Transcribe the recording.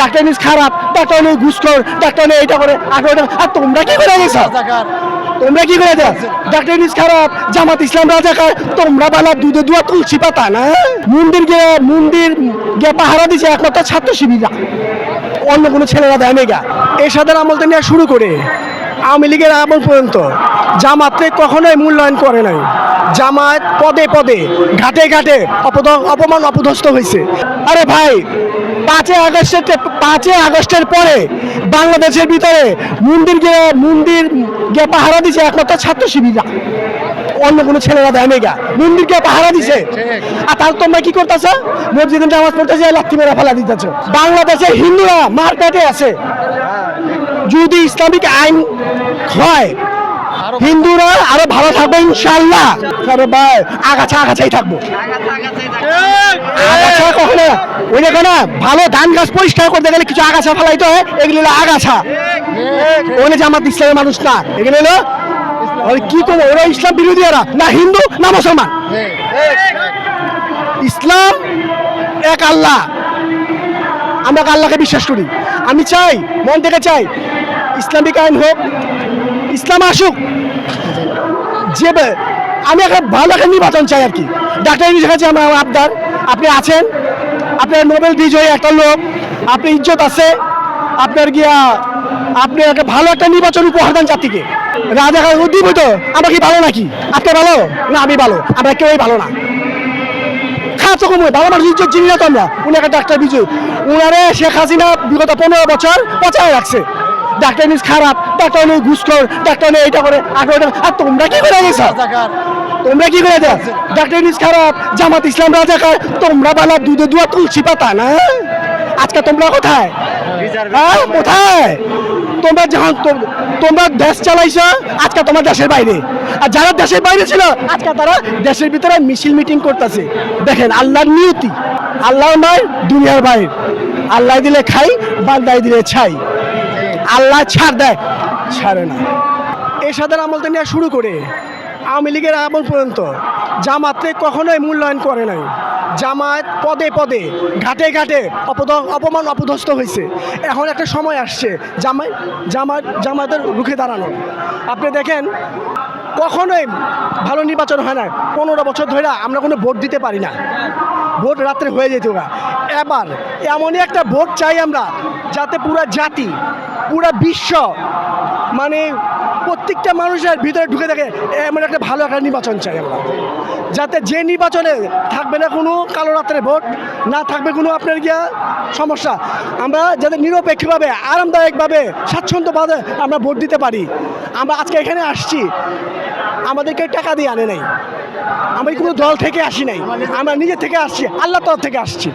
Doctor নিজ খারাপ doctor নেই ঘুষখোর ডাক্তার নেই এটা করে আগে আর তোমরা কি করে গেছো তোমরা কি করে দাও ডাক্তার নিজ খারাপ জামাত ইসলাম রাজাকার তোমরা বালা দুধে দুয়া তুলসী পাতা না? মন্দির গিয়ে মন্দির গিয়ে পাহারা দিছে একমাত্র ছাত্র শিবিরা অন্য কোনো ছেলেরা দেয় মেগা এরশাদের আমলটা নেওয়া শুরু করে। আওয়ামী লীগের আমল পর্যন্ত। জামাতে কখনোই মূল্যায়ন করে নাই। জামাত পদে পদে ঘাটে ঘাটে অপদ- অপমান অপদস্থ হয়েছে আরে ভাই পাঁচই আগস্টের পাঁচই আগস্টের পরে বাংলাদেশের ভিতরে মন্দির গিয়ে মন্দির গিয়ে পাহারা দিছে একমাত্র ছাত্র শিবিরা অন্য কোনো ছেলেরা দেয় মেগা মন্দিরকে পাহারা দিছে। আর তাহলে তোমরা কি করতেছো? মসজিদে নামাজ পড়তেছে লাঠি মেরা ফেলা দিতেছ। বাংলাদেশে হিন্দুরা মারপেটে আছে। যদি ইসলামিক আইন হয় হিন্দুরা আরও ভালো থাকব ইনশাল্লাহ আগাছা আগাছাই থাকব। কখনো, ওই দেখো না, ভালো ধান গাছ পরিষ্কার করতে গেলে কিছু আগাছা ফেলাইতে হয়, এগুলো আগাছা। ওখানে জামাত ইসলামের মানুষ না, এগুলো হলো কি করব ওরা ইসলাম বিরোধী এরা, না হিন্দু, না মুসলমান। ইসলাম এক আল্লাহ। আমরা আল্লাহকে বিশ্বাস করি। আমি চাই, মন থেকে চাই, ইসলামিক আইন হোক ইসলাম আসুক। যে আমি একটা ভালো একটা নির্বাচন চাই আর কি। ডাক্তার ইউনুস কাছে আমার আবদার। আপনি আছেন। আপনার নোবেল বিজয়ী একটা লোক। আপনি ইজ্জত আছে। আপনার গিয়া আপনি একটা ভালো একটা নির্বাচন উপহার দেন জাতিকে। রাজা দিব তো আমরা কি ভালো নাকি? আপনি ভালো? না, আমি ভালো। আমরা কেউই ভালো না। কমে ভালো মানুষ ইজ্জত চিনি না তো আমরা। উনি একটা ডাক্তার বিজয়। উনারে শেখ হাসিনা বিগত পনেরো বছর পচায় রাখছে। ডাক্তার নিজ খারাপ ডাক্তার নেই ঘুষখোর ডাক্তার নেই এটা করে আগে ওটা আর তোমরা কি করে গেছো তোমরা কি করে দাও ডাক্তার নিজ খারাপ জামাত ইসলাম রাজাকার তোমরা বালা দুধে দুয়া তুলসী পাতা না? আজকে তোমরা কোথায়? হ্যাঁ কোথায়? তোমরা যখন তোমরা দেশ চালাইছো আজকে তোমার দেশের বাইরে। আর যারা দেশের বাইরে ছিল আজকে তারা দেশের ভিতরে মিছিল মিটিং করতেছে। দেখেন আল্লাহর নিয়তি আল্লাহ নয় দুনিয়ার বাইরে আল্লাহ দিলে খাই বান্দাই দিলে ছাই। আল্লাহ ছাড় দেয়। ছাড়ে না। এরশাদের আমলটা নিয়ে শুরু করে আওয়ামী লীগের আমল পর্যন্ত জামাতে কখনোই মূল্যায়ন করে নাই। জামায়াত পদে পদে, ঘাটে ঘাটে অপদ অপমান অপদস্থ হয়েছে। এখন একটা সময় আসছে, জামাই জামাত জামাতের রুখে দাঁড়ানো। আপনি দেখেন, কখনোই ভালো নির্বাচন হয় না। পনেরো বছর ধরে আমরা কোনো ভোট দিতে পারি না। ভোট রাত্রে হয়ে যেত এবার এমনই একটা ভোট চাই আমরা, যাতে পুরা জাতি পুরা বিশ্ব মানে প্রত্যেকটা মানুষের ভিতরে ঢুকে থাকে এমন একটা ভালো একটা নির্বাচন চাই আমরা। যাতে যে নির্বাচনে থাকবে না কোনো কালো রাত্রে ভোট, না থাকবে কোনো আপনার গিয়া সমস্যা, আমরা যাতে নিরপেক্ষভাবে, আরামদায়কভাবে, স্বাচ্ছন্দ্যভাবে আমরা ভোট দিতে পারি। আমরা আজকে এখানে আসছি, আমাদেরকে টাকা দিয়ে আনে নাই। আমি কোনো দল থেকে আসি নাই। আমরা নিজে থেকে আসছি আল্লাহ তরফ থেকে আসছি।